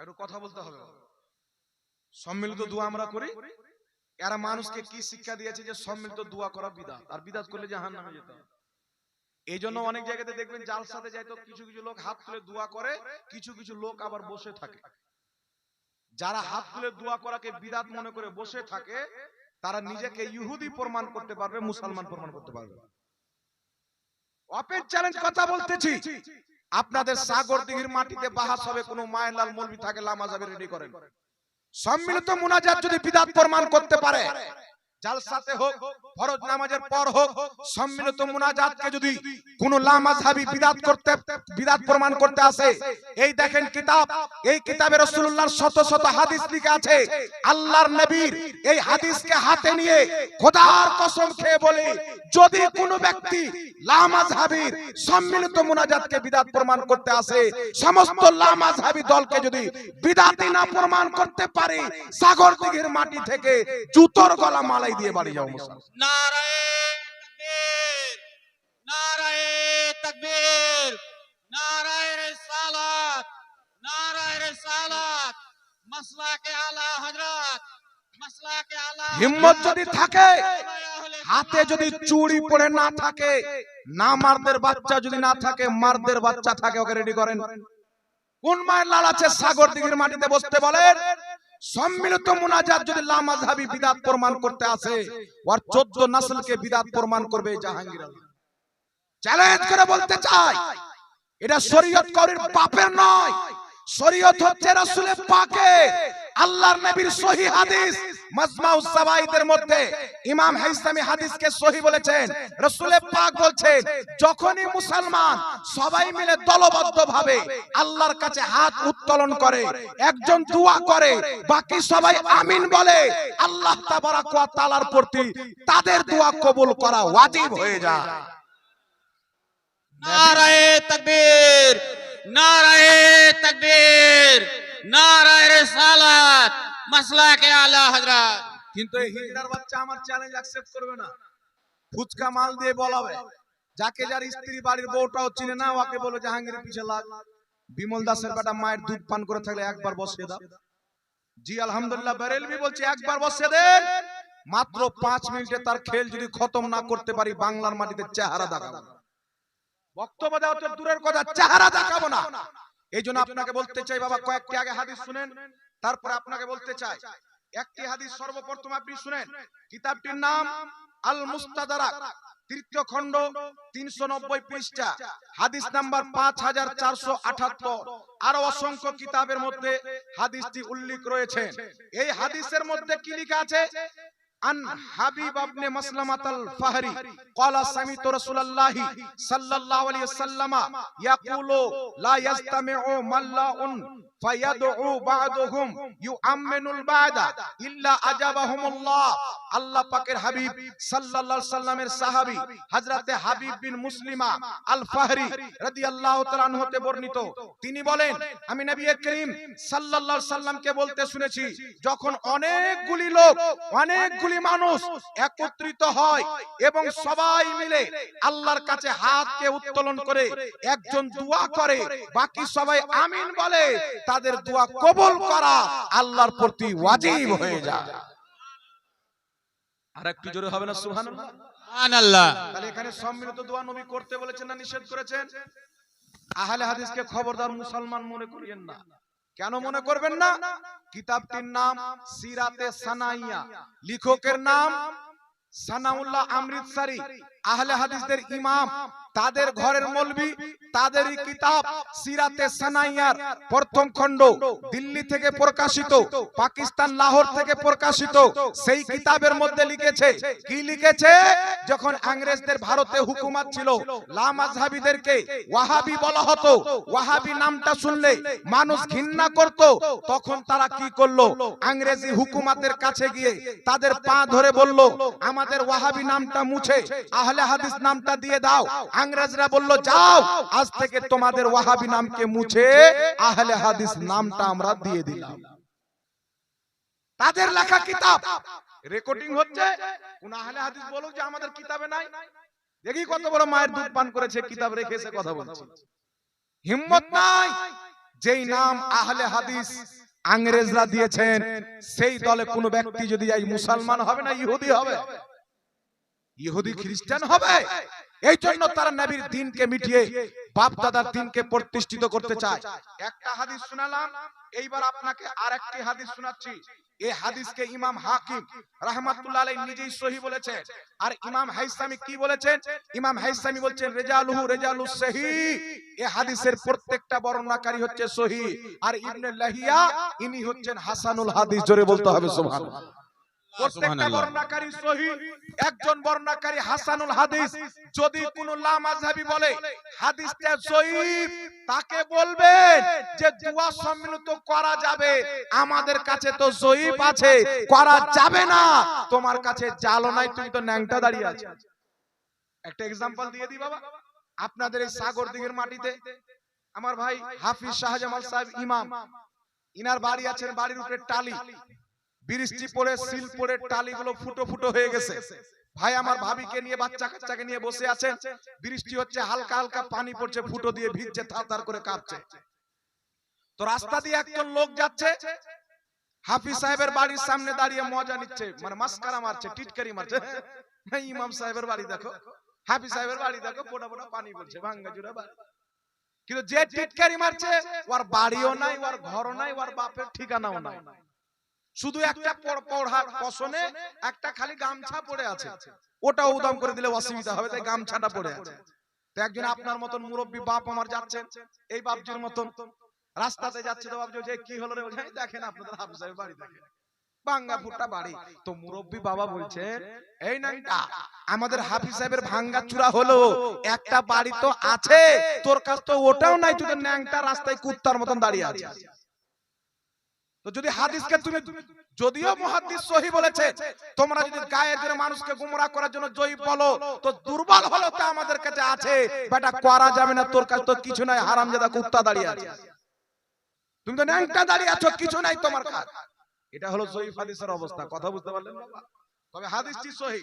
একটু কথা বলতে হবে। সম্মিলিত দোয়া আমরা করি। এরা মানুষকে কি শিক্ষা দিয়েছে যে সম্মিলিত দোয়া করা বিদাত? আর বিদাত করলে নামে যেতে। এই জন্য অনেক জায়গাতে দেখবেন জালসাতে যায় তো কিছু কিছু লোক হাত তুলে দোয়া করে, কিছু কিছু লোক আবার বসে থাকে। যারা হাত তুলে দোয়া করাকে বিদাত মনে করে বসে থাকে, তারা নিজেকে ইহুদি প্রমাণ করতে পারবে, মুসলমান প্রমাণ করতে পারবে। ওপেন চ্যালেঞ্জ কথা বলতেছি। আপনাদের সাগর দিঘির মাটিতে বাহাস হবে কোনো মায়ের লাল মলবি থাকে লামাজাবে রেডি করেন। সম্মিলিত মুনাজাত যদি বিদাত প্রমাণ করতে পারে জালসাতে হোক ফরজ নামাজের পর হোক সম্মিলিত মুনাজাতকে যদি কোন লামাজহাবি বিদাত করতে বিদাত প্রমাণ করতে আসে। এই দেখেন কিতাব এই কিতাবে রাসূলুল্লাহর শত শত হাদিস লেখা আছে। আল্লাহর নবীর এই হাদিসকে হাতে নিয়ে খোদার কসম খেয়ে বলি যদি কোনো ব্যক্তি লামাজহাবির সম্মিলিত মুনাজাতকে বিদাত প্রমাণ করতে আসে। সমস্ত লামাজহাবি দলকে যদি বিদাতি না প্রমাণ করতে পারে সাগর দিঘির মাটি থেকে জুতোর গলা মালাই দিয়ে বাড়ি যাও মুসলমান নারায়ে তাকবীর নারায়ে তাকবীর নারায়ে রিসালাত নারায়ে রিসালাত মাসলাকে আলা হযরত মাসলাকে আলা হিম্মত যদি থাকে হাতে যদি চুড়ি পড়ে না থাকে না মারদের বাচ্চা যদি না থাকে মারদের বাচ্চা থাকে ওকে রেডি করেন। কোন মায়ের লাল আছে? সাগর দিঘির মাটিতে বসতে বলেন। সম্মিলিত মুনাজাত যদি লামাজহাবি বিদাত প্রমাণ করতে আসে, ওর 14 নাসলকে বিদাত প্রমাণ করবে জাহাঙ্গীর চ্যালেঞ্জ করে বলতে চাই, এটা শরীয়ত করির পাপের নয়, শরীয়ত হচ্ছে রাসূলের পাকে আল্লাহর নবীর সহি হাদিস মাজমাউস সাবাইদের মধ্যে ইমাম হাইসামি হাদিসকে সহি বলেছেন রাসূলের পাক বলছেন, যখনই মুসলমান সবাই মিলে দলবদ্ধভাবে আল্লাহর কাছে হাত উত্তোলন করে, একজন দোয়া করে, বাকি সবাই আমিন বলে, আল্লাহ তাবারাক ওয়া তাআলার প্রতি তাদের দোয়া কবুল করা ওয়াজিব হয়ে যায়। নারায়ে তাকবীর নারায়ে তাকবীর। মায়ের দুধ পান করে থাকলে একবার বসিয়ে দাও। জি বলছি, একবার মাত্র পাঁচ মিনিটে তার খেল যদি খতম না করতে পারি, বাংলার মাটিতে চেহারা দেখাবো। বক্তব্য দেওয়া তো দূরের কথা, চেহারা দেখাবো না। এই জন্য আপনাকে বলতে চাই বাবা কয়েকটি আগে হাদিস শুনেন তারপরে আপনাকে বলতে চাই একটি হাদিস সর্বপ্রথম আপনি শুনেন কিতাবটির নাম আল মুস্তাদারাক তৃতীয় খণ্ড তিনশো নব্বই পৃষ্ঠা হাদিস নাম্বার পাঁচ হাজার চারশো আঠাত্তর আরও অসংখ্য কিতাবের মধ্যে হাদিসটি উল্লেখ রয়েছে। এই হাদিসের মধ্যে কি লিখা আছে? আন হাবিব ইবনে মাসলামাত আল ফাহরি قال سمعت رسول الله صلى الله عليه وسلم يقول لا يستمع ملاء فيدعو بعضهم يؤمن البعد الا اجابهم الله আল্লাহ পাকের হাবিব সাল্লাল্লাহু আলাইহি সাল্লামের সাহাবী হযরতে হাবিব বিন মুসলিমা আল ফাহরি রাদিয়াল্লাহু তাআলা আনহু হতে বর্ণিত তিনি বলেন আমি নবী করিম সাল্লাল্লাহু আলাইহি সাল্লামকে বলতে শুনেছি যখন অনেকগুলি লোক অনেকগুলি মানুষ একত্রিত হয় এবং সবাই মিলে আল্লাহর কাছে হাতকে উত্তোলন করে একজন দোয়া করে। বাকি সবাই আমিন বলে তাদের দোয়া কবুল করা আল্লাহর প্রতি ওয়াজিব হয়ে যায়। আর একটু জোরে হবে না সুবহানাল্লাহ? সুবহানাল্লাহ। তাহলে এখানে সম্মিলিত দোয়া নবী করতে বলেছেন না নিষেধ করেছেন? আহলে হাদিসকে খবরদার মুসলমান মনে করিয়েন না। কেন মনে করবেন না? কিতাবটির নাম সিরাতে সানাইয়া। লেখকের নাম সানাউল্লাহ আমৃতসারি আহলে হাদিসদের ইমাম তাদের ঘরের মলবি তাদেরই কিতাব সিরাতে সানাইয়ার প্রথম খণ্ড দিল্লি থেকে প্রকাশিত পাকিস্তান লাহোর থেকে প্রকাশিত সেই কিতাবের মধ্যে লিখেছে কি লিখেছে? যখন ইংরেজদের ভারতে হুকুমত ছিল লামাজহাবিদেরকে ওয়াহাবি বলা হতো ওয়াহাবি নামটা শুনলে মানুষ ঘৃণা করত তখন তারা কি করল? ইংরেজি হুকুমাতের কাছে গিয়ে তাদের পা ধরে বলল আমাদের ওয়াহাবি নামটা মুছে। আহলে হাদিস নামটা দিয়ে দাও। ইংরেজরা বলল, যাও, আজ থেকে তোমাদের ওয়াহাবি নামকে মুছে আহলে হাদিস নামটা আমরা দিয়ে দিলাম। তাদের লেখা কিতাব। রেকর্ডিং হচ্ছে, কোন আহলে হাদিস বলো যে আমাদের কিতাবে নাই। দেখি কত বড় মায়ের দুধ পান করেছে, কিতাব রেখে এসে কথা বলছে। হিম্মত নাই যেই নাম আহলে হাদিস আংরেজরা দিয়েছেন, সেই দলে কোনো ব্যক্তি যদি এই মুসলমান হবে না, ইহুদি হবে। ইহুদি খ্রিস্টান হবে। এই জন্য তারা নবীর দিনকে মিটিয়ে বাপ দাদার দিনকে প্রতিষ্ঠিত করতে চায়। একটা হাদিস শোনালাম এইবার আপনাকে আরেকটি হাদিস শোনাচ্ছি। এই হাদিসকে ইমাম হাকিম রাহমাতুল্লাহ আলাইহি নিজেই সহি বলেছেন। আর ইমাম হাইসামি কি বলেছেন? ইমাম হাইসামি বলছেন রেজালুহু রেজালুস সহি। এই হাদিসের প্রত্যেকটা বর্ণনাকারী হচ্ছে সহি। আর ইবনে লাহিয়া ইনি হচ্ছেন হাসানুল হাদিস জোরে বলতে হবে সুবহানাল্লাহ। প্রত্যেকটা সুবহানাল্লাহ। বর্ণাকারী সহি একজন বর্ণাকারী হাসানুল হাদিস। যদি কোন লা বলে হাদিসটা সহিহ তাকে বলবেন যে দোয়া সম্মিলিত করা যাবে। আমাদের কাছে তো সহিহ আছে করা যাবে না। তোমার কাছে জালো নাই তুমি তো ন্যাংটা দাঁড়িয়ে আছো। একটা এক্সাম্পল দিয়ে দিই বাবা। আপনাদের এই সাগর দিঘের মাটিতে আমার ভাই হাফিজ শাহজামাল সাহেব ইমাম। ইনার বাড়ি আছেন বাড়ির উপরে টালি। বৃষ্টি পড়ে সিল পড়ে টালিগুলো ফুটো ফুটো হয়ে গেছে। ভাই আমার ভাবিকে নিয়ে বাচ্চা কাচ্চাকে নিয়ে বসে আছেন। বৃষ্টি হচ্ছে হালকা হালকা পানি পড়ছে ফুটো দিয়ে ভিজছে থার করে কাঁপছে। তো রাস্তা দিয়ে একজন লোক যাচ্ছে। হাফিজ সাহেবের বাড়ির সামনে দাঁড়িয়ে মজা নিচ্ছে মানে মাস্কারা মারছে টিটকারি মারছে। হ্যাঁ, ইমাম সাহেবের বাড়ি দেখো। হাফিজ সাহেবের বাড়ি দেখো পোটা পোটা পানি পড়ছে ভাঙ্গা জুড়ে বাড়ি। কিন্তু যে টিটকারি মারছে ওর বাড়িও নাই ওর ঘরও নাই ওর বাপের ঠিকানাও নাই। শুধু একটা পড়- পড়ার পশনে একটা খালি গামছা পড়ে আছে। ওটা উদাম করে দিলে অসুবিধা হবে তাই গামছাটা পড়ে আছে। তো একজন আপনার মতন মুরব্বী বাপ আমার যাচ্ছেন এই বাপজির মতন রাস্তাতে যাচ্ছে তো বাপজি যে কি হলো রে বলছে, দেখেন আপনাদের বাড়ি দেখেন। ভাঙ্গা ফুটা বাড়ি। তো মুরব্বী বাবা বলছেন এই নাইটা আমাদের হাফিজ সাহেবের ভাঙ্গা চূড়া হলো একটা বাড়ি তো আছে তোর কাছ তো ওটাও নাই তুই তো ন্যাংটা রাস্তায় কুত্তার মতন দাঁড়িয়ে আছিস তো যদি হাদিসকে তুমি যদিও সহি বলেছে, তোমরা যদি জন্য মানুষকে গুমরা করার জন্য জয়ী বলো, তো দুর্বল হলো আমাদের কাছে আছে। বেটা, করা যাবে না, তোর কাছে তো কিছু নাই কুত্তা দাঁড়িয়ে আছে। তুমি তো ন্যাংটা দাঁড়িয়ে আছো, কিছু নাই তোমার কাছে। এটা হলো জয়ীফ হাদিসের অবস্থা, কথা বুঝতে পারলেন তবে হাদিসটি সহি।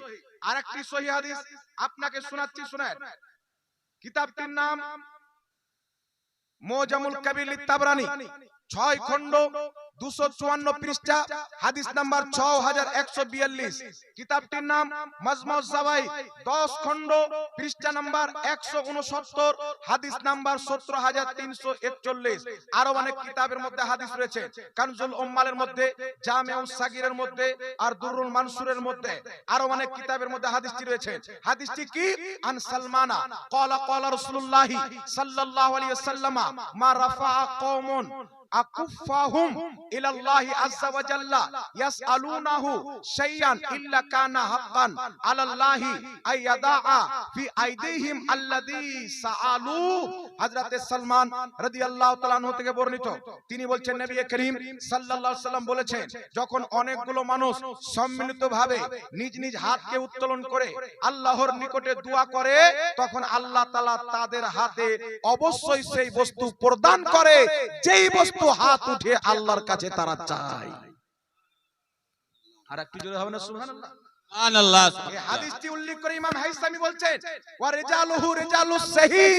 আরেকটি সহি হাদিস, আপনাকে শোনাচ্ছি, শুনেন। কিতাবটির নাম মোজামুল কাবির লিত্তাবরানি ছয় খণ্ড দুশো চুয়ান্ন পৃষ্ঠা, হাদিস নাম্বার ছ হাজার একশো বিয়াল্লিশ। কিতাবটির নাম মজমাউ সাবাই দশ খণ্ড পৃষ্ঠা নাম্বার একশো উনসত্তর, হাদিস নাম্বার সতেরো হাজার তিনশো একচল্লিশ। আরও অনেক কিতাবের মধ্যে হাদিস রয়েছে। কানজুল উম্মালের মধ্যে, জামেউ সাগিরের মধ্যে আর দুরুল মানসুরের মধ্যে আরও অনেক কিতাবের মধ্যে হাদিসটি রয়েছে। হাদিসটি কি? আন সালমানা। কলা ক্বালা রাসূলুল্লাহি সাল্লাল্লাহু আলাইহি ওয়াসাল্লাম, মা রাফা'a কওমুন। আকুফাহুম ইলাল্লাহি আযজা ওয়া জাল্লা ইয়াসআলুনাহু শাইয়ান ইল্লা কানা হাক্কান আলাল্লাহি ফি আইদিহিম সাআলু হযরতে সালমান রাদিয়াল্লাহু তাআলা আনহু থেকে বর্ণিত। তিনি বলছেন, নবী করিম সাল্লাল্লাহু আলাইহি সাল্লাম বলেছেন, যখন অনেকগুলো মানুষ সম্মিলিতভাবে নিজ নিজ হাতকে উত্তোলন করে আল্লাহর নিকটে দোয়া করে, তখন আল্লাহ তাআলা তাদের হাতে অবশ্যই সেই বস্তু প্রদান করে। যেই বস্তু হাত উঠে আল্লাহর কাছে তারা চায়। আর একটু জোরে হবে না সুবহানাল্লাহ। সুবহানাল্লাহ হাদিসটি উল্লেখ করে ইমাম হাইসামি বলছেন ওয়া রিজালুহু রিজালুস সহি।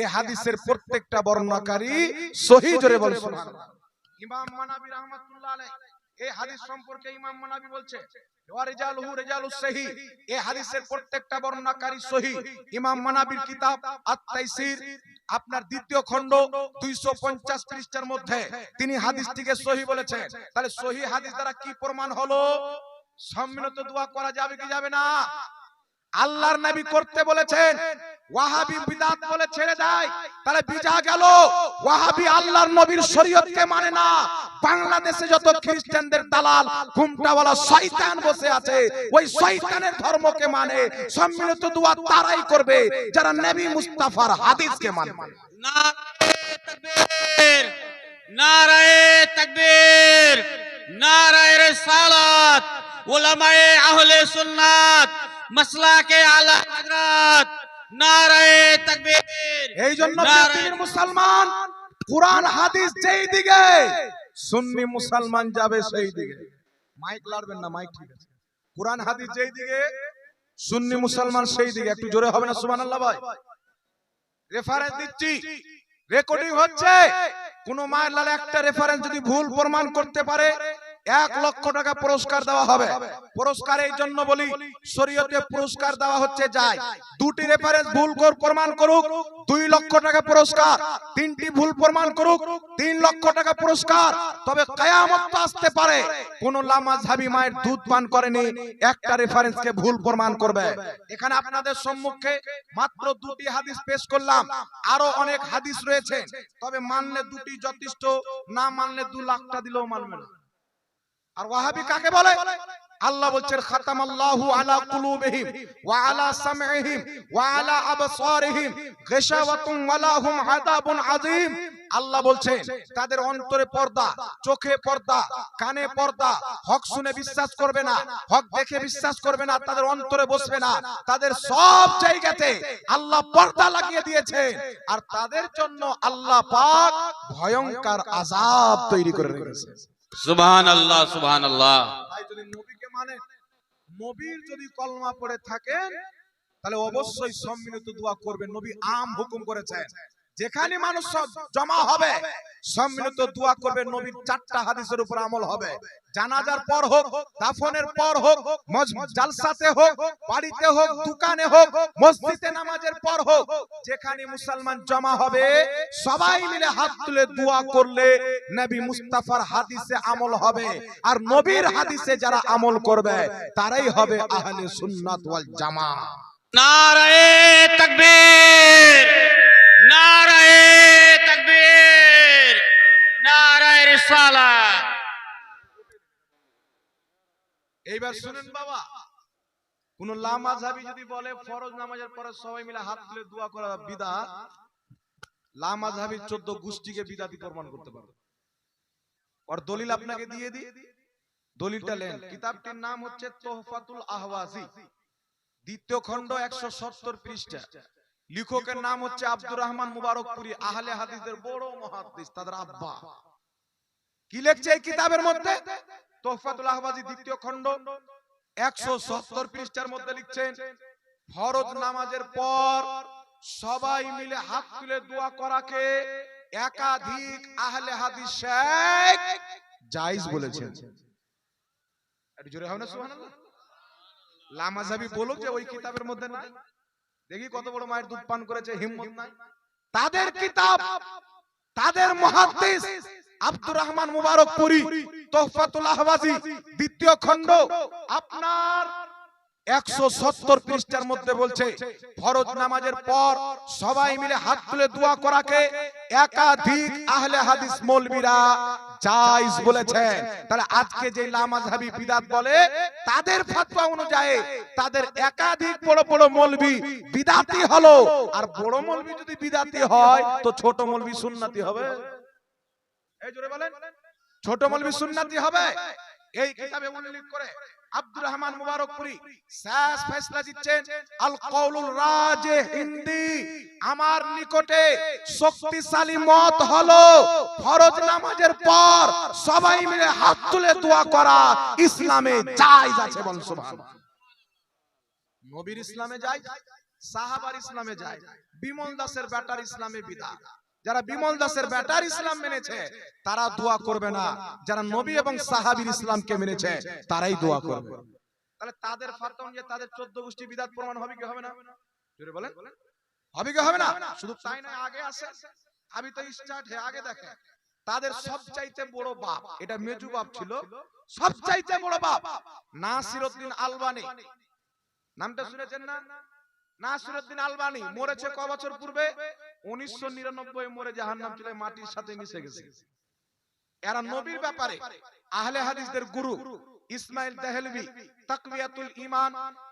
এই হাদিসের প্রত্যেকটা বর্ণনাকারী সহি জোরে বলে সুবহানাল্লাহ। ইমাম মানাবি রাহমাতুল্লাহ আলাইহি। এই হাদিস সম্পর্কে ইমাম মানাবি বলছে আপনার দ্বিতীয় 250 পৃষ্ঠার মধ্যে। তিনি হাদিসটিকে সহি বলেছেন। তাহলে সহি হাদিস দ্বারা কি প্রমাণ হলো? সম্মিলিত দোয়া করা যাবে কি যাবে না? আল্লাহর নবী করতে বলেছেন, ওয়াহাবি বিদাত বলে ছেড়ে দেয়। তাহলে বিজা গেল। ওয়াহাবি আল্লাহর নবীর শরীয়তকে মানে না। বাংলাদেশে যত খ্রিস্টানদের দালাল ঘুমটাওয়ালা শয়তান বসে আছে ওই শয়তানের ধর্মকে মানে সম্মিলিত দোয়া তারাই করবে যারা নবী মুস্তাফার হাদিসকে মানবে। নারায়ে তাকবীর নারায়ে তাকবীর নারায়ে রিসালাত উলামায়ে আহলে সুন্নাত মাসলাকে আলা হযরত নারায়ে তাকবীর এই জন্য পৃথিবীর মুসলমান কোরআন হাদিস যেই দিকে সুন্নি মুসলমান যাবে সেই দিকে। মাইক লাড়বেন না মাইক ঠিক আছে। কোরআন হাদিস যেই দিকে সুন্নি মুসলমান সেই দিকে। একটু জোরে হবে না সুমান আল্লাহ ভাই রেফারেন্স দিচ্ছি। রেকর্ডিং হচ্ছে। কোন মায়ের লাল একটা রেফারেন্স যদি ভুল প্রমাণ করতে পারে এক লক্ষ টাকা পুরস্কার দেওয়া হবে। পুরস্কার এই জন্য বলি, শরীয়তে পুরস্কার দেওয়া হচ্ছে যায়। দুটি রেফারেন্স ভুল প্রমাণ করুক। দুই লক্ষ টাকা পুরস্কার। তিনটি ভুল প্রমাণ করুক। তিন লক্ষ টাকা পুরস্কার। তবে কায়ামত আসতে পারে। কোন লামাজহাবি মায়ের দুধ পান করেনি। একটা রেফারেন্সকে ভুল প্রমাণ করবে। এখানে আপনাদের সম্মুখে মাত্র দুটি হাদিস পেশ করলাম। আরও অনেক হাদিস রয়েছে। তবে মানলে দুটি যথেষ্ট, না মানলে দু লাখটা দিলেও মানবে না। আর ওয়াহাবি কাকে বলে? আল্লাহ বলছেন, খাতামাল্লাহু আলা কুলুবিহিম ওয়া আলা সামঈহিম ওয়া আলা আবসারিহিম গিশাওয়াতুন ওয়া লাহুম আযাবুন আযীম। আল্লাহ বলছেন, তাদের অন্তরে পর্দা, চোখে পর্দা, কানে পর্দা, হক শুনে বিশ্বাস করবে না, হক দেখে বিশ্বাস করবে না, তাদের অন্তরে বসবে না। তাদের সব জায়গাতে আল্লাহ পর্দা লাগিয়ে দিয়েছে আর তাদের জন্য আল্লাহ পাক ভয়ঙ্কর আযাব তৈরি করে রেখেছে সুবহান আল্লাহ সুবহান আল্লাহ ভাই, যদি নবীকে মানে নবীর যদি কলমা পড়ে থাকেন, তাহলে অবশ্যই সম্মিলিত দোয়া করবেন। নবী আম হুকুম করেছেন। যেখানে মানুষ জমা হবে সম্মিলিত দোয়া করবে নবীর চারটা হাদিসের উপর আমল হবে। জানাজার পর হোক দাফনের পর হোক জালসাতে হোক বাড়িতে হোক দোকানে হোক মসজিদে নামাজের পর হোক যেখানে মুসলমান জমা হবে সবাই মিলে হাত তুলে দোয়া করলে নবী মুস্তাফার হাদিসে আমল হবে। আর নবীর হাদিসে যারা আমল করবে তারাই হবে আহলে সুন্নাত ওয়াল জামা নারায়ে তাকবীর এইবার শুনেন বাবা, কোন যদি বলে, ফরজ নামাজের পরে সবাই মিলে হাত তুলে দোয়া করা বিদা 14 গোষ্ঠীকে বিদাতি প্রমাণ করতে পারবে। আর দলিল আপনাকে দিয়ে দলিলটা লেন কিতাবটির নাম হচ্ছে তোহফাতুল আহওয়াজি। দ্বিতীয় খণ্ড 170 পৃষ্ঠা। লেখকের নাম হচ্ছে আব্দুর রহমান মুবারকপুরি আহলে হাদিসের বড় মুহাদ্দিস তাদের আব্বা। কি লিখছে এই কিতাবের মধ্যে? তোহফাতুল আহওয়াজি দ্বিতীয় খণ্ড 170 পৃষ্ঠার মধ্যে লিখছেন ফরজ নামাজের পর সবাই মিলে হাত তুলে দোয়া করাকে একাধিক আহলে হাদিস শেখ জায়েজ বলেছেন। জোরে হবে না সুবহানাল্লাহ? লামাজাবি বলো যে ওই কিতাবের মধ্যে নাই? দেখি কত বড় মায়ের দুধ পান করেছে, হিম্মত নাই। তাদের কিতাব, তাদের মুহাদ্দিস আব্দুর রহমান মুবারকপুরি, তোহফাতুল আহওয়াজি দ্বিতীয় খণ্ড। আপনার একশো সত্তর পৃষ্ঠার মধ্যে বলছে, ফরজ নামাজের পর সবাই মিলে হাত তুলে করাকে একাধিক আজকে যে বলে, তাদের ফতোয়া অনুযায়ী তাদের একাধিক বড় বড় মৌলবী বিদাতি হলো। আর বড় মৌলবী যদি বিদাতি হয়, তো ছোট মৌলবী সুন্নাতি হবে। ছোট মৌলবী সুন্নাতি হবে। এই কিতাবে উল্লেখ করে আব্দুর রহমান মুবারকপুরি শেষ ফয়সালা দিচ্ছেন আল কওলুল রাজে হিন্দি। আমার নিকটে শক্তিশালী মত হলো ফরজ নামাজের পর সবাই মিলে হাত তুলে দোয়া করা ইসলামে জায়েজ আছে বল সুবহানাল্লাহ নবীর ইসলামে যায় সাহাবার ইসলামে যায় বিমল দাসের বেটার ইসলামে বিদা। যারা বিমল দাসের বেটার ইসলাম মেনেছে তারা দোয়া করবে না। যারা নবী এবং সাহাবীর ইসলামকে মেনেছে তারাই দোয়া করবে। তাহলে তাদের ফাতন যে তাদের 14 গোষ্ঠী বিদাত প্রমাণ হবে কি হবে না? জোরে বলেন। হবে কি হবে না? শুধু তাই নয় আগে আসে আমি তো স্টার্ট হে আগে দেখে। তাদের সবচাইতে বড় বাপ এটা মেজু বাপ ছিল সবচাইতে বড় বাপ নাসিরউদ্দিন আলবানি। নামটা শুনেছেন না? নাসিরউদ্দিন আলবানি মরেছে ক বছর পূর্বে? উনিশশো নিরানব্বই মরে জাহান্নাম চলে মাটির সাথে মিশে গেছে। এরা নবীর ব্যাপারে আহলে হাদিসদের গুরু ইসমাইল দেহলভি তাকবিয়াতুল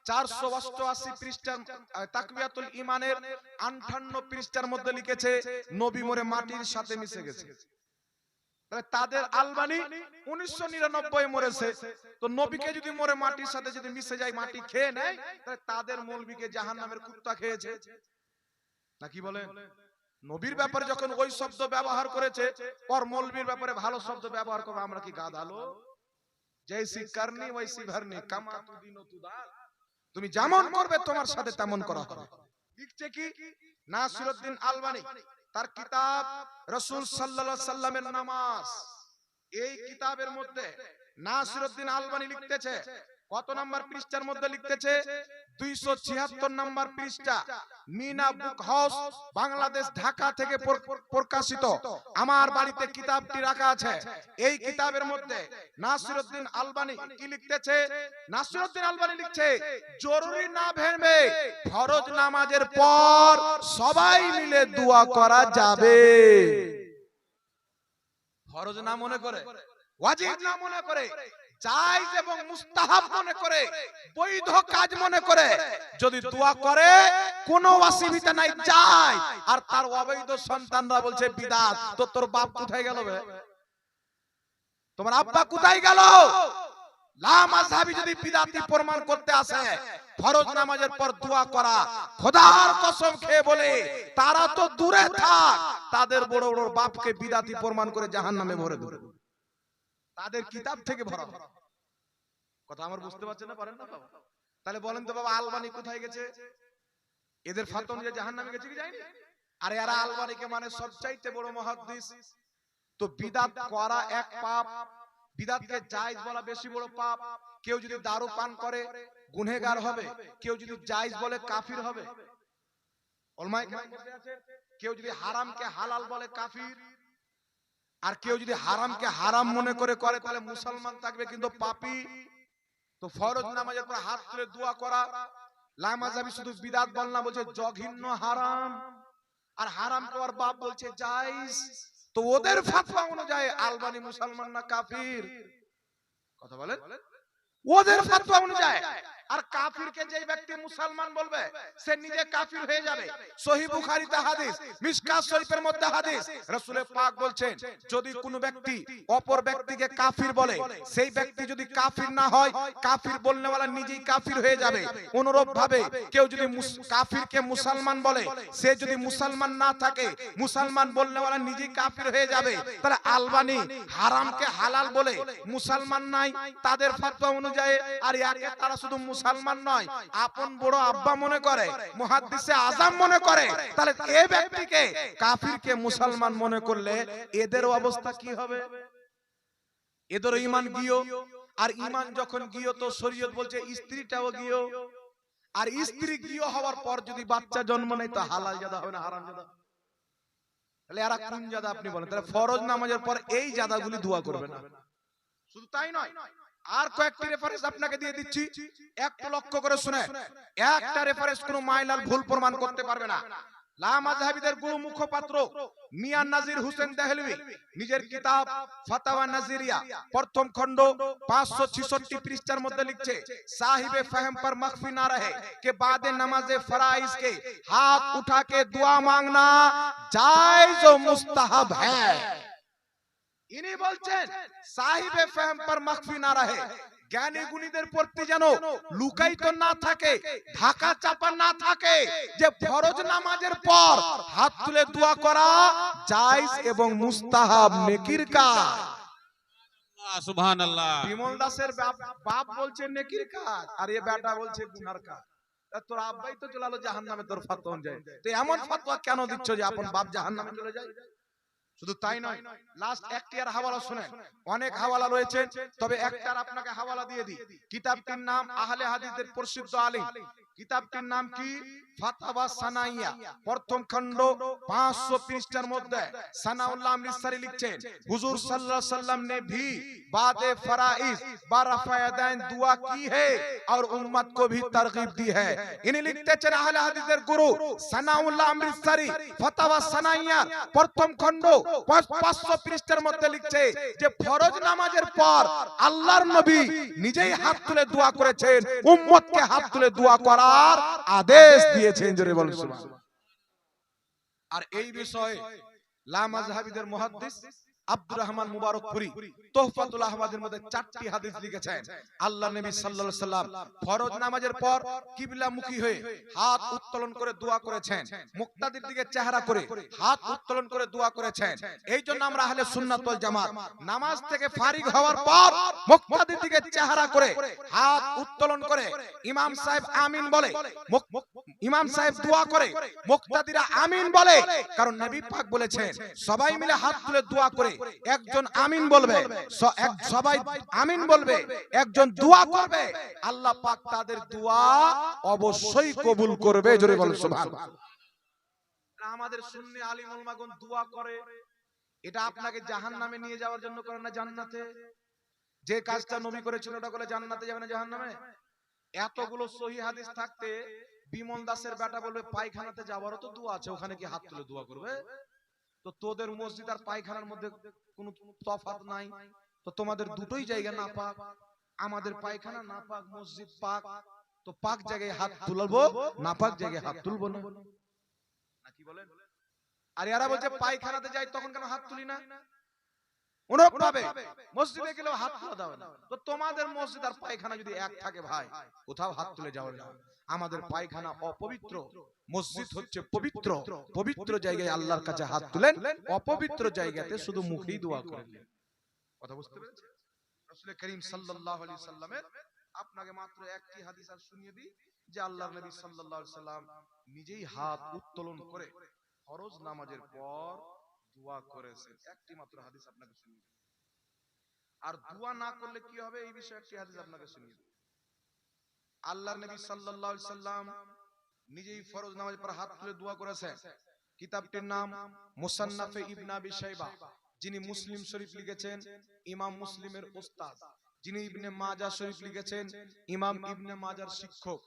488 পৃষ্ঠা আহ, তাকবিয়াতুল ঈমানের 58 পৃষ্ঠার মধ্যে লিখেছে নবী মরে মাটির সাথে মিশে গেছে। তাদের আলবানি 1999 মরেছে তো নবীকে যদি মরে মাটির সাথে যদি মিশে যায় মাটি খেয়ে নেয় তাহলে তাদের মৌলবীকে জাহান্নামের কুত্তা খেয়েছে। নাকি বলে নবীর ব্যাপারে যখন ওই শব্দ ব্যবহার করেছে পর মৌলবীর ব্যাপারে ভালো শব্দ ব্যবহার করব আমরা কি গাদালো জৈসি করনি ওইসি ভরনি কামা তু দিনো তুমি যেমন করবে তোমার সাথে তেমন করা। হবে লিখছে কি? নাসিরউদ্দিন আলবানি তার কিতাব রসুল সাল্লাল্লাহু সাল্লামের নামাজ। এই কিতাবের মধ্যে নাসিরউদ্দিন আলবানি লিখতেছে কত নাম্বার পৃষ্ঠার মধ্যে লিখতেছে দুইশো ছিয়াত্তর নাম্বার পৃষ্ঠা। মিনা বুক হাউস বাংলাদেশ ঢাকা থেকে প্রকাশিত। আমার বাড়িতে কিতাবটি রাখা আছে। এই কিতাবের মধ্যে নাসিরউদ্দিন আলবানি কি লিখতেছে নাসিরউদ্দিন আলবানি লিখছে জরুরি না ভেবে ফরজ নামাজের পর সবাই মিলে দোয়া করা যাবে। ফরজ না মনে করে? ওয়াজিব না মনে করে। জায়েজ এবং মুস্তাহাব মনে করে বৈধ কাজ মনে করে। যদি দোয়া করে কোনো অসুবিধা নাই যায়। আর তার অবৈধ সন্তানরা বলছে বিদাত তো তোর বাপ কোথায় গেল বে? তোমার আব্বা কোথায় গেল? লামাজহাবি যদি বিদাতি প্রমাণ করতে আসে ফরজ নামাজের পর দোয়া করা খোদার কসম খেয়ে বলে তারা তো দূরে থাক। তাদের বড় বড় বাপকে বিদাতি প্রমাণ করে জাহান্নামে ভরে দেবে। তাদের কিতাব থেকে ভরা কথা আমার বুঝতে পারছেন না পারেন না বাবা? তাহলে বলেন তো বাবা আলবানি কোথায় গেছে? এদের ফাতন যে জাহান্নামে গেছে কি যায়নি আর এরা আলবানিকে মানে সবচাইতে বড় মহাদ্দিস। তো বিদাত করা এক পাপ। বিদাতকে জায়েজ বলা বেশি বড় পাপ। কেউ যদি দারু পান করে গুনহেগার হবে। কেউ যদি জায়েজ বলে কাফির হবে। কেউ যদি হারামকে হালাল বলে কাফির আর কেউ যদি হারামকে হারাম মনে করে করে, তাহলে মুসলমান থাকবে কিন্তু পাপী। তো ফরজ নামাজের পর হাত তুলে দোয়া করা। লামাজাবি শুধু বিদাত বল না, বলছে জঘিন্য হারাম। আর হারাম আর বাপ বলছে জায়েজ। তো ওদের ফাতওয়া অনুযায়ী আলবানি মুসলমান না কাফির। কথা বলেন? ওদের ফাতওয়া অনুযায়ী আর কাফিরকে যে ব্যক্তি মুসলমান বলবে সে নিজে কাফির হয়ে যাবে। সহি বুখারীতে হাদিস শরীফের মধ্যে হাদিস রাসূলের পাক বলছেন যদি কোনো ব্যক্তি অপর ব্যক্তিকে কাফির বলে সেই ব্যক্তি যদি কাফির না হয় কাফির বলনেওয়ালা নিজেই কাফির হয়ে যাবে। অনুরূপ ভাবে কেউ যদি কাফিরকে মুসলমান বলে সে যদি মুসলমান না থাকে মুসলমান বলনেওয়ালা নিজেই কাফির হয়ে যাবে। তাহলে আলবানি হারামকে হালাল বলে মুসলমান নাই তাদের ফাতওয়া অনুযায়ী আর একে তারা শুধু মুসলমান নয়। আপন বড় আব্বা মনে করে। মুহাদ্দিসে আজম মনে করে। তাহলে এই ব্যক্তিকে কাফিরকে মুসলমান মনে করলে এদের অবস্থা কি হবে? এদের ঈমান গিয়ে। আর ঈমান যখন গিয়ে তো শরীয়ত বলছে স্ত্রীটাও গিয়ে। আর স্ত্রী গিয়ে হওয়ার পর যদি বাচ্চা জন্ম নেয় তো হালাল জাদা হবে না হারাম জাদা। তাহলে এরা কোন জাদা আপনি বলেন? তাহলে ফরজ নামাজের পর এই জাদাগুলি দোয়া করবে না। শুধু তাই নয় আর কয়েকটি রেফারেন্স আপনাকে দিয়ে দিচ্ছি। একটু লক্ষ্য করে শুনে। একটা রেফারেন্স কোন মাইলাল ভুল প্রমাণ করতে পারবে না। পৃষ্ঠার মধ্যে লিখছে পর কে বাদে নামাজে কে, হাত উঠা কে দোয়া মাংনা যায় মুস্তাহাব হ্যায়। ইনি বলছেন সাহিবে ফেহম পর মাখফি না রাহে। জ্ঞানী গুণীদের প্রতি যেন লুকায়িত না থাকে ঢাকা চাপা না থাকে যে ফরজ নামাজের পর হাত তুলে দোয়া করা জায়েজ এবং মুস্তাহাব নেকির কাজ। সুবহানাল্লাহ। বিমল দাসের বাপ বলছে নেকির কাজ আর এ বেটা বলছে গুনার কাজ। তোর আব্বাই তো চলে আলো জাহান্নামে তোর ফাতোয়া যায়। তো এমন ফাতোয়া কেন দিচ্ছ যে আপন বাপ জাহান্নামে চলে যায়? শুধু তাই নয় লাস্ট একটি আর হাওয়ালা শুনেন। অনেক হাওয়ালা রয়েছে তবে একটার আপনাকে হাওয়ালা দিয়ে দিই। কিতাবটির নাম আহলে হাদিসের প্রসিদ্ধ আলিম। কিতাবটির নাম কি ফাতাওয়া সানাইয়া প্রথম খণ্ড 500 পৃষ্ঠার মধ্যে সানাউল্লাহ আমৃতসরি লিখছেন হুজুর সাল্লাল্লাহु अलैहि वसल्लम ने भी बाद फराइज व रफायदैन दुआ की है और उम्मत को भी तरगीब दी है इन्हें लिखते चले আহলে হাদিসের গুরু সানাউল্লাহ আমৃতসরি ফাতাওয়া সানাইয়া প্রথম খণ্ড 500 পৃষ্ঠার মধ্যে লিখছে যে ফরজ নামাজের পর আল্লাহর নবী নিজেই হাত তুলে দোয়া করেছেন উম্মতকে হাত তুলে দোয়া করার আদেশ দিয়েছেন জোরে বলুন সুবহানাল্লাহ। আর এই বিষয়ে লামাজহাবিদের মুহাদ্দিস আব্দুর রহমান তোহফাতুল মধ্যে চারটি হাদিস লিখেছেন। আল্লাহ নবী সাল্লাল্লাহু সাল্লাম ফরজ নামাজের পর কিবলামুখী হয়ে হাত উত্তোলন করে দোয়া করেছেন। মুক্তাদির দিকে চেহারা করে হাত উত্তোলন করে দোয়া করেছেন। এই জন্য আমরা আহলে সুন্নাত ওয়াল জামাত নামাজ থেকে ফারিগ হওয়ার পর মুক্তাদির দিকে চেহারা করে হাত উত্তোলন করে ইমাম সাহেব আমিন বলে ইমাম সাহেব দোয়া করে মুক্তাদিরা আমিন বলে কারণ নবী পাক বলেছেন সবাই মিলে হাত তুলে দোয়া করে একজন আমিন বলবে সবাই আমিন বলবে একজন দোয়া করবে আল্লাহ পাক তাদের দোয়া অবশ্যই কবুল করবে জোরে বল সুবহানাল্লাহ। আমাদের সুন্নি আলিম উলমাগণ দোয়া করে এটা আপনাকে জাহান্নামে নিয়ে যাওয়ার জন্য করে না জান্নাতে? যে কাজটা নবী করেছিল ওটা করে জান্নাতে যাবে না জাহান্নামে? এতগুলো সহি হাদিস থাকতে বিমল দাসের বেটা বলবে পায়খানাতে যাওয়ারও তো দোয়া আছে ওখানে কি হাত তুলে দোয়া করবে। তো তোদের মসজিদ আর পায়খানার মধ্যে কোনো তফাৎ নাই। তো তোমাদের দুটোই জায়গা না পাক আমাদের পায়খানা না পাক মসজিদ পাক। তো পাক জায়গায় হাত তুলবো না পাক জায়গায় হাত তুলবো না। না কি বলেন? আর এরা বলছে পায়খানাতে যাই তখন কেন হাত তুলি না? অনুরূপ ভাবে মসজিদে গেলেও হাত তোলা দাও না। তো তোমাদের মসজিদ আর পায়খানা যদি এক থাকে ভাই কোথাও হাত তুলে যাওয়া না। আমাদের পায়খানা অপবিত্র। মসজিদ হচ্ছে পবিত্র। পবিত্র জায়গায় আল্লাহর কাছে হাত তুলেন অপবিত্র জায়গাতে শুধু মুখেই দোয়া কথা বুঝতে পেরেছেন? রাসূল করিম সাল্লাল্লাহু আলাইহি সাল্লামের আপনাকে মাত্র একটি হাদিস আর শুনিয়ে দিই যে আল্লাহর নবী সাল্লাল্লাহু আলাইহি সাল্লাম নিজেই হাত উত্তোলন করে ফরজ নামাজের পর দোয়া করেছেন একটি মাত্র হাদিস আপনাকে শুনিয়ে। আর দোয়া না করলে কি হবে? এই বিষয়ে একটি হাদিস আপনাকে শুনিয়ে। আল্লাহর নবী সাল্লাল্লাহু আলাইহি সাল্লাম নিজেই ফরজ নামাজের পর হাত তুলে দোয়া করেছেন। কিতাবটির নাম মুসান্নাফে ইবনে আবি শাইবা। যিনি মুসলিম শরীফ লিখেছেন, ইমাম মুসলিমের উস্তাদ। যিনি ইবনে মাজা শরীফ লিখেছেন, ইমাম ইবনে মাজার শিক্ষক।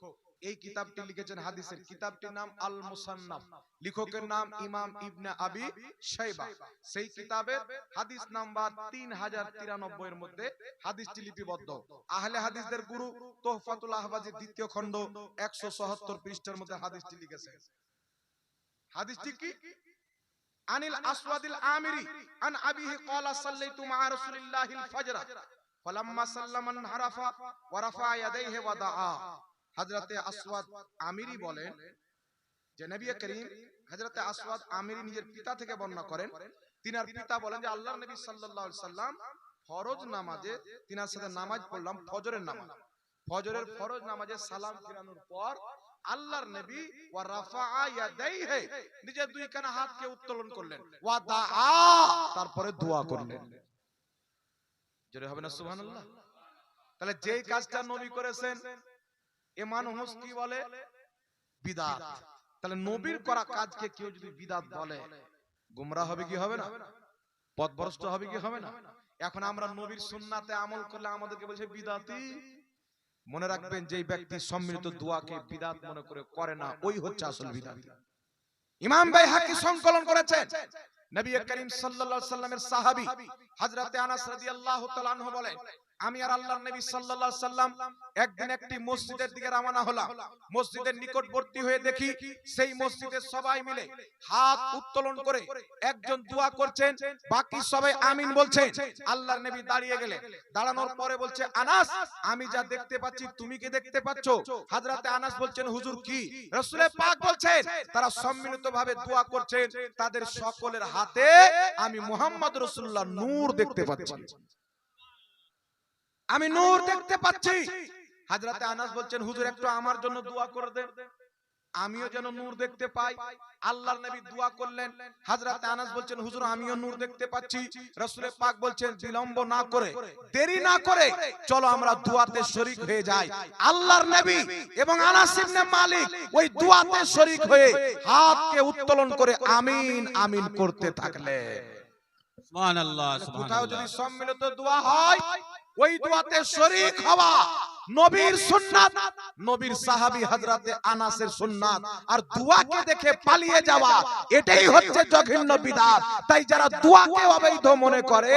এই কিতাবটি লিখেছেন হাদিসের। কিতাবটির নাম আল মুসান্নাফ লেখকের নাম ইমাম ইবনে আবি শাইবা। সেই কিতাবের হাদিস নাম্বার 3093 এর মধ্যে হাদিসটি লিপিবদ্ধ। আহলে হাদিসদের গুরু তোহফাতুল আহবাজের দ্বিতীয় খণ্ড 177 পৃষ্ঠার মধ্যে হাদিসটি লিখেছেন হাদিসটি কি? আনিল আসওয়াদিল আমিরি আন আবিহি ক্বালা সাল্লাইতু মা রাসূলিল্লাহিল ফাজর। ফালাম্মা সাল্লামান হারাফা ওয়া রাফা ইয়াদাইহি ওয়া আসওয়াদ আমিরি বলেন যে নবী করিম হযরতে আসওয়াদ আমিরি নিজের পিতা থেকে বর্ণনা করেন। তিনার পিতা বলেন যে আল্লাহর নবী সাল্লাল্লাহু আলাইহি সাল্লাম ফরজ নামাজে তিনার সাথে নামাজ পড়লাম ফজরের নামাজ। ফজরের ফরজ নামাজে সালাম ফিরানোর পর আল্লাহর নবী ওয়া রাফাআ ইয়াদাইহি নিজের দুই কানা হাতকে উত্তোলন করলেন। ওয়া দাআ তারপরে দোয়া করলেন। জোরে হবে না সুবহানাল্লাহ? তাহলে যেই কাজটা নবী করেছেন এ মানুষ কি বলে বিদাত। তাহলে নবীর করা কাজকে কেউ যদি বিদাত বলে গুমরা হবে কি হবে না? পথভ্রষ্ট হবে কি হবে না? এখন আমরা নবীর সুন্নাতে আমল করলে আমাদেরকে বলছে বিদাতি। মনে রাখবেন যে ব্যক্তি সম্মিলিত দোয়াকে বিদাত মনে করে করে না ওই হচ্ছে আসল বিদাতি। ইমাম ভাই হাকি সংকলন করেছেন। নবী করিম সাল্লাল্লাহু আলাইহি সাল্লামের সাহাবী হযরতে আনাস রাদিয়াল্লাহু তাআলা বলেন আমি আর আল্লাহর নবী সাল্লাল্লাহু সাল্লাম একদিন একটি মসজিদের দিকে রওনা হলাম। মসজিদের নিকটবর্তী হয়ে দেখি সেই মসজিদে সবাই মিলে হাত উত্তোলন করে একজন দোয়া করছেন, বাকি সবাই আমিন বলছেন। আল্লাহর নবী দাঁড়িয়ে গেলেন। দাঁড়ানোর পরে বলছে, আনাস, আমি যা দেখতে পাচ্ছি তুমি কি দেখতে পাচ্ছ? হযরতে আনাস বলছেন, হুজুর কি? রাসূলে পাক বলছেন, তারা সম্মিলিতভাবে দোয়া করছেন, তাদের সকলের হাতে আমি মুহাম্মদ রাসূলুল্লাহ নূর দেখতে পাচ্ছি। আমি নূর দেখতে পাচ্ছি। হাজরাতে আনাস বলছেন হুজুর একটু আমার জন্য দোয়া করে দেন। আমিও যেন নূর দেখতে পাই। আল্লাহর নবী দোয়া করলেন। হাজরাতে আনাস বলছেন হুজুর আমিও নূর দেখতে পাচ্ছি। রাসূলে পাক বলছেন বিলম্ব না করে দেরি না করে চলো আমরা দোয়াতে শরীক হয়ে যাই। আল্লাহর নবী এবং আনাস ইবনে মালিক ওই দোয়াতে শরীক হয়ে হাতকে উত্তোলন করে আমিন আমিন করতে থাকলেন। সুবহানাল্লাহ সুবহানাল্লাহ। কোথাও যদি সম্মিলিত দোয়া হয় ওই দোয়াতে শরীক হওয়া নবীর সুন্নাত। নবীর সাহাবী হযরতে আনাসের সুন্নাত। আর দোয়াকে দেখে পালিয়ে যাওয়া, এটাই হচ্ছে জঘন্য বিদাত। তাই যারা দোয়াকে অবৈধ মনে করে,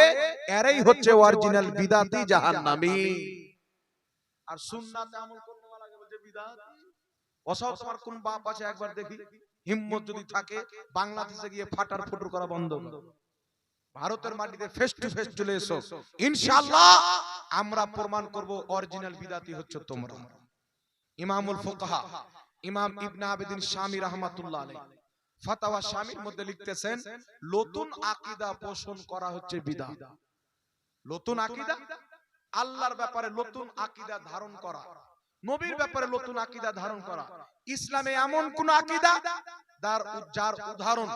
এরাই হচ্ছে অরিজিনাল বিদাতি জাহান্নামী। আর সুন্নাতে আমল করতে লাগে বলছে বিদাত। অসহ তোমার কোন বাপ আছে, একবার দেখি। হিম্মত যদি থাকে, বাংলাদেশে গিয়ে ফাটার ফুটুর করা বন্ধ। করো। ভারতের মাটিতে ফেস টু ফেস চলে এসো। ইনশাআল্লাহ আমরা প্রমাণ করব অরিজিনাল বিদাতি হচ্ছে তোমরা। ইমামুল ফুকাহা ইমাম ইবনে আবেদিন শামী রাহমাতুল্লাহ আলাইহি। ফাতাওয়া শামীর মধ্যে লিখতেছেন নতুন আকীদা পোষণ করা হচ্ছে বিদআত নতুন আকীদা? আল্লাহর ব্যাপারে নতুন আকীদা ধারণ করা। নবীর ব্যাপারে নতুন আকীদা ধারণ করা। ইসলামে এমন কোন আকীদা? যার উদাহরণ।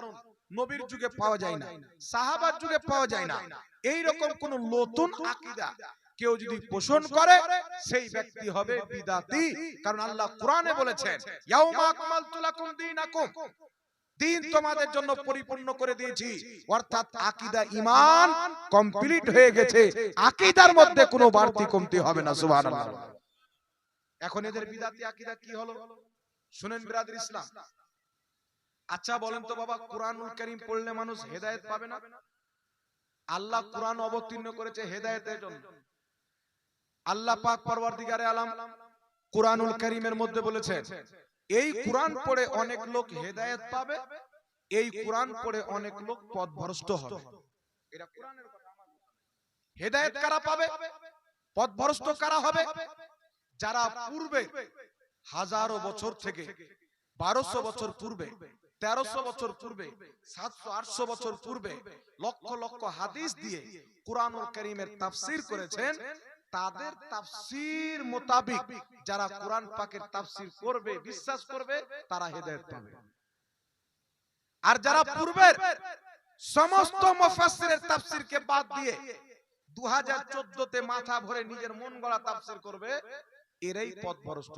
নবীর যুগে পাওয়া যায় না। সাহাবার যুগে পাওয়া যায় না। এই রকম কোন নতুন আকীদা কেউ যদি পোষণ করে সেই ব্যক্তি হবে বিদাতি। কারণ আল্লাহ কোরআনে বলেছেন ইয়াউমা আকমালতু লাকুম দীনাকুম। দিন তোমাদের জন্য পরিপূর্ণ করে দিয়েছি। অর্থাৎ আকীদা ঈমান কমপ্লিট হয়ে গেছে। আকীদার মধ্যে কোনো বাড়তি কমতি হবে না সুবহানাল্লাহ। এখন এদের বিদাতি আকীদা কি হলো? শুনেন বিরাদর ইসলাম। আচ্ছা বলেন তো বাবা কোরআনুল কারীম পড়লে মানুষ হেদায়েত পাবে না? আল্লাহ কোরআন অবতীর্ণ করেছে হেদায়েতের জন্য। আল্লাহ পাক পরওয়ারদিগারে আলাম কোরআনুল কারীমের মধ্যে বলেছেন এই কোরআন পড়ে অনেক লোক হেদায়েত পাবে এই কোরআন পড়ে অনেক লোক পথভ্রষ্ট হবে। এটা কোরআনের কথা হেদায়েত কারা পাবে? পথভ্রষ্ট কারা হবে? যারা পূর্বে হাজারো বছর থেকে বারোশো বছর পূর্বে তেরোশো বছর পূর্বে সাতশো আটশো বছর পূর্বে লক্ষ লক্ষ হাদিস দিয়ে কোরআনুল করিমের তাফসির করেছেন তাদের তাফসির মোতাবিক যারা কোরআন পাকের তাফসির করবে বিশ্বাস করবে তারা হেদায়েত পাবে। আর যারা পূর্বের সমস্ত মুফাসসিরের তাফসিরকে বাদ দিয়ে 2014 তে মাথা ভরে নিজের মন গড়া তাফসির করবে এরাই পথভ্রষ্ট।